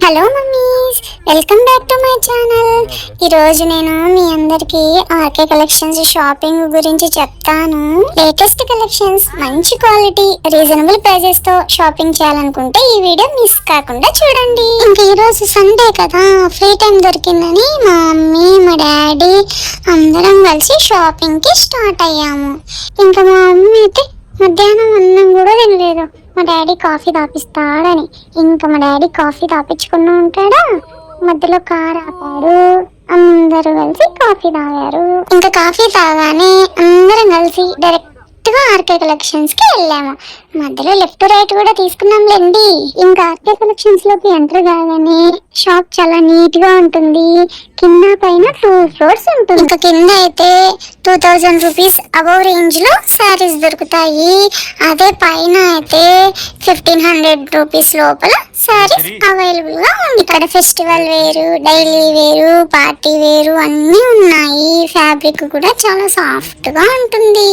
Hello mummies welcome back to my channel. ఈరోజు నేను మీ అందరికి ఆర్కే కలెక్షన్స్ షాపింగ్ గురించి చెప్తాను. లేటెస్ట్ కలెక్షన్స్ మంచి క్వాలిటీ రీజనబుల్ ప్రైజెస్తో షాపింగ్ చేయాలనుకుంటే ఈ వీడియో మిస్ కాకుండా చూడండి. ఇంకా ఈ రోజు సండే కదా ఫ్రీ టైం దొరికిందని మా మమ్మీ మా డాడీ అందరం కలిసి షాపింగ్కి స్టార్ట్ అయ్యాము. ఇంకా మా మమ్మీ అయితే మధ్యాహ్నం అన్నం కూడా తినలేదు. మా డాడీ కాఫీ తాపిస్తాడని. ఇంకా మా డాడీ కాఫీ తాపించుకున్నా ఉంటాడా? మధ్యలో కార్ ఆపాడు. అందరూ కలిసి కాఫీ తాగారు. ఇంకా కాఫీ తాగానే అందరం కలిసి డైరెక్ట్ గా ఆర్కే కలెక్షన్స్కి వెళ్ళాము. మధ్యలో లెఫ్ట్ రైట్ కూడా తీసుకున్నాంలేండి ఇంకా ఆర్కే కలెక్షన్స్లోకి ఎంటర్ కాగానే షాప్ చాలా నీట్గా ఉంటుంది. కింద పైన టూ ఫ్లోర్స్ ఉంటుంది. ఇంకా కింద అయితే టూ థౌజండ్ రూపీస్ అబౌవ్ రేంజ్లో శారీస్ దొరుకుతాయి. అదే పైన అయితే ఫిఫ్టీన్ హండ్రెడ్ రూపీస్ లోపల శారీస్ అవైలబుల్గా ఉంది. ఇక్కడ ఫెస్టివల్ వేరు డైలీ వేరు పార్టీ వేరు అన్నీ ఉన్నాయి. ఫ్యాబ్రిక్ కూడా చాలా సాఫ్ట్గా ఉంటుంది.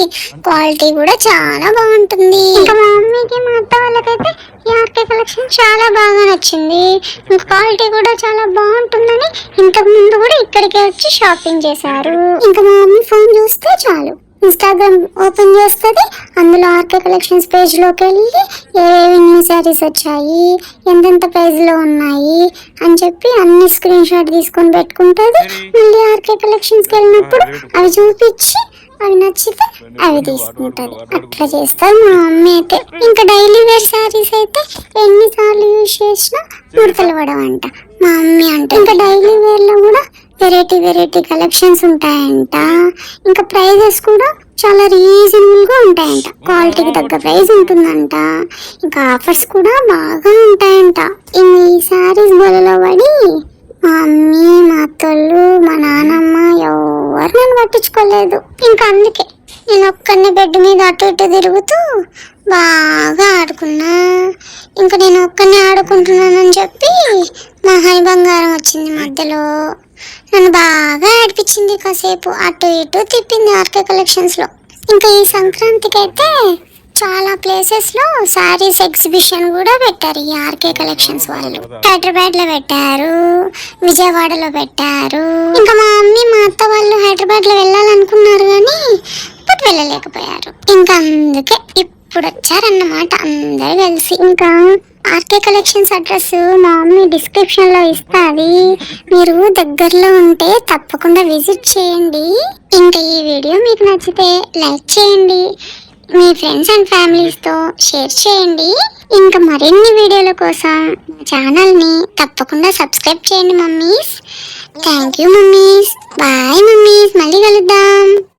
క్వాలిటీ కూడా చాలా బాగుంటుంది. ఇంకా మా మమ్మీకి మా అత్త వాళ్ళకైతే ఈ ఆర్కే కలెక్షన్ చాలా బాగా నచ్చింది. ఇంకా క్వాలిటీ కూడా చాలా బాగుంటుందని ఇంతకు ముందు కూడా ఇక్కడికే వచ్చి షాపింగ్ చేశారు. ఇంకా మా మమ్మీ ఫోన్ చూస్తే చాలు. ఇన్స్టాగ్రామ్ ఓపెన్ చేస్తుంది. అందులో ఆర్కే కలెక్షన్స్ పేజ్లోకి వెళ్ళి ఏవేవి న్యూ శారీస్ వచ్చాయి ఎంతెంత ప్రైస్లో ఉన్నాయి అని చెప్పి అన్ని స్క్రీన్ షాట్ తీసుకొని పెట్టుకుంటుంది. మళ్ళీ ఆర్కే కలెక్షన్స్కి వెళ్ళినప్పుడు అవి చూపించి అవి నచ్చితే అవి తీసుకుంటది అట్లా చేస్తారు మా మమ్మీ అయితే. ఇంకా డైలీ వేర్ శారీస్ అయితే ఎన్నిసార్లు యూజ్ చేసినా ముడతలు పడవంట. మా మమ్మీ అంటే ఇంకా డైలీ వేర్లో కూడా వెరైటీ వెరైటీ కలెక్షన్స్ ఉంటాయంట. ఇంకా ప్రైజెస్ కూడా చాలా రీజనబుల్గా ఉంటాయంట. క్వాలిటీకి తగ్గ ప్రైస్ ఉంటుందంట. ఇంకా ఆఫర్స్ కూడా బాగా ఉంటాయంట. ఈ శారీస్ బలలో పడి మా మమ్మీ మా లేదు. ఇంకా అందుకే నేను ఒక్కడిని బెడ్ మీద అటు ఇటు తిరుగుతూ బాగా ఆడుకున్నా. ఇంకా నేను ఒక్కడిని ఆడుకుంటున్నానని చెప్పి మా హై బంగారం వచ్చింది మధ్యలో. నన్ను బాగా ఆడిపించింది కాసేపు అటు ఇటు తిప్పింది ఆర్కే కలెక్షన్స్లో ఇంకా ఈ సంక్రాంతికి అయితే చాలా ప్లేసెస్లో సారీస్ ఎగ్జిబిషన్ కూడా పెట్టారు ఈ ఆర్కే కలెక్షన్స్ వాళ్ళు. హైదరాబాద్లో పెట్టారు విజయవాడలో పెట్టారు. ఇంకా మా మమ్మీ మా అత్త వాళ్ళు హైదరాబాద్లో వెళ్ళాలనుకున్నారు కానీ ఇప్పుడు వెళ్ళలేకపోయారు. ఇంకా అందుకే ఇప్పుడు వచ్చారన్నమాట అందరు కలిసి. ఇంకా ఆర్కే కలెక్షన్స్ అడ్రస్ మా మమ్మీ డిస్క్రిప్షన్లో ఇస్తాది. మీరు దగ్గరలో ఉంటే తప్పకుండా విజిట్ చేయండి. ఇంకా ఈ వీడియో మీకు నచ్చితే లైక్ చేయండి. మీ ఫ్రెండ్స్ అండ్ ఫ్యామిలీస్తో షేర్ చేయండి. ఇంకా మరిన్ని వీడియోల కోసం మా ఛానల్ని తప్పకుండా సబ్స్క్రైబ్ చేయండి mummies thank you mummies bye mummies మళ్ళీ కలుద్దాం.